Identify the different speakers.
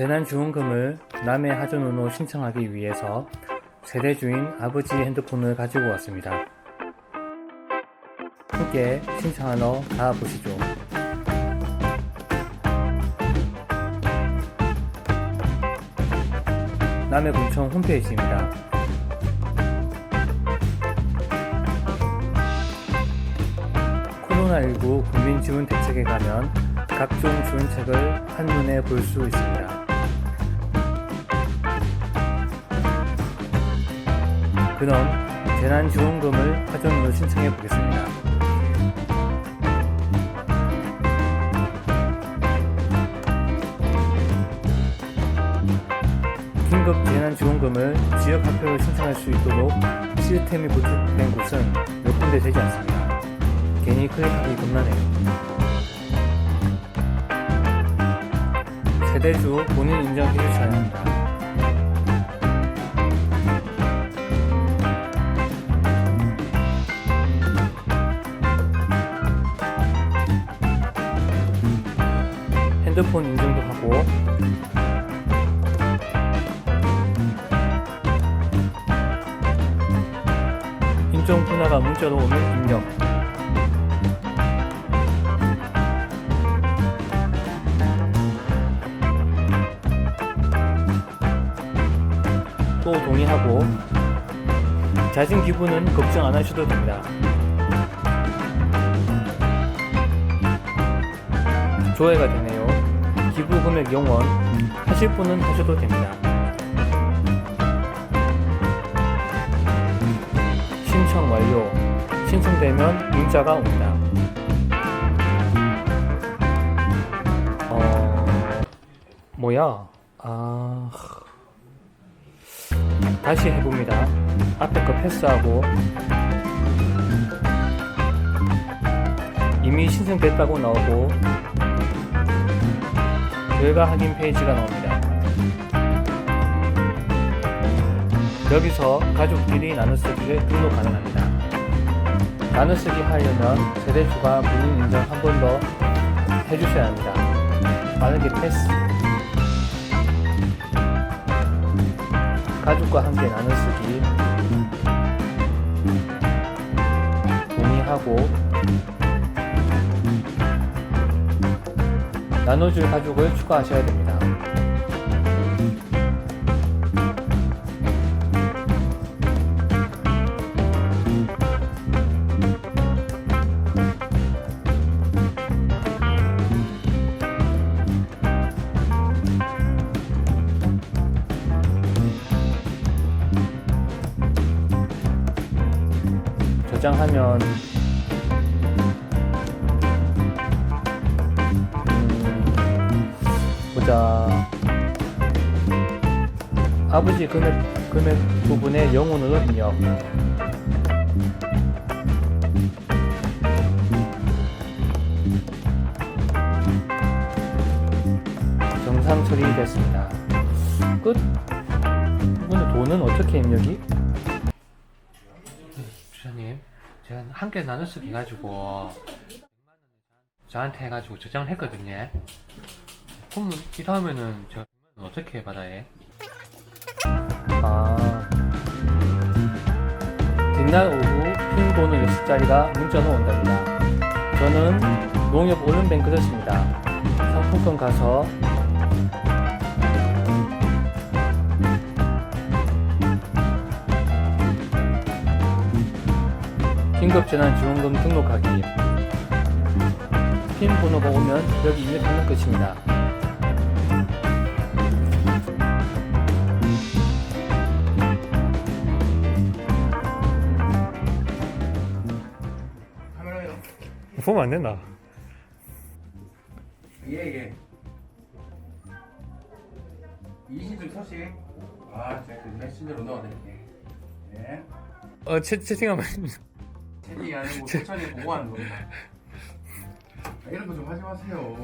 Speaker 1: 재난지원금을 남의 하전으로 신청하기 위해서 세대 주인 아버지 핸드폰을 가지고 왔습니다. 함께 신청하러 가보시죠. 남해군청 홈페이지입니다. 코로나19 국민지원 대책에 가면 각종 지원책을 한눈에 볼 수 있습니다. 그럼 재난지원금을 화전으로 신청해 보겠습니다. 긴급 재난지원금을 지역 화표로 신청할 수 있도록 시스템이 구축된 곳은 몇 군데 되지 않습니다. 괜히 클릭하기 겁나네요. 세대주 본인 인정해 주셔야 합니다. 핸드폰 인증도 하고 인증 분야가 문자로 오면 입력 또 동의하고 자진 기부는 걱정 안 하셔도 됩니다. 조회가 되네요. 기부 금액 영원 하실 분은 하셔도 됩니다. 신청 완료. 신청되면 문자가 옵니다. 어, 뭐야? 아, 다시 해봅니다. 앞에 거 패스하고 이미 신청됐다고 나오고 결과 확인 페이지가 나옵니다. 여기서 가족끼리 나눠쓰기를 등록 가능합니다. 나눠쓰기 하려면 세대수가 본인 인정 한 번 더 해주셔야 합니다. 빠르게 패스. 가족과 함께 나눠쓰기 동의하고 나눠줄 가족을 추가하셔야 됩니다. 저장하면 아버지 금액 금액 부분의 영혼으로 입력 정상 처리됐습니다. 끝. 이번에 돈은 어떻게 입력이? 주사님, 제가 한 개 나눠 쓰기 해가지고 저한테 해가지고 저장을 했거든요. 그러면 이 다음에는 제가 100만 원 어떻게 받아야 해? 아 뒷날 오후 핀 번호 6자리가 문자로 온답니다. 저는 농협 올른뱅크를 씁니다. 상품권 가서 긴급재난지원금 등록하기 핀 번호가 오면 여기 입력하면 끝입니다. 보면 안 된다.
Speaker 2: 예, 예. 이시들 소식. 아, 제가 그 메신저로 넣어드릴게. 예.
Speaker 1: 어, 채, 채팅하면
Speaker 2: 채팅이 아니고 천천히 보고하는 겁니다. 아, 이런 거 좀 하지 마세요.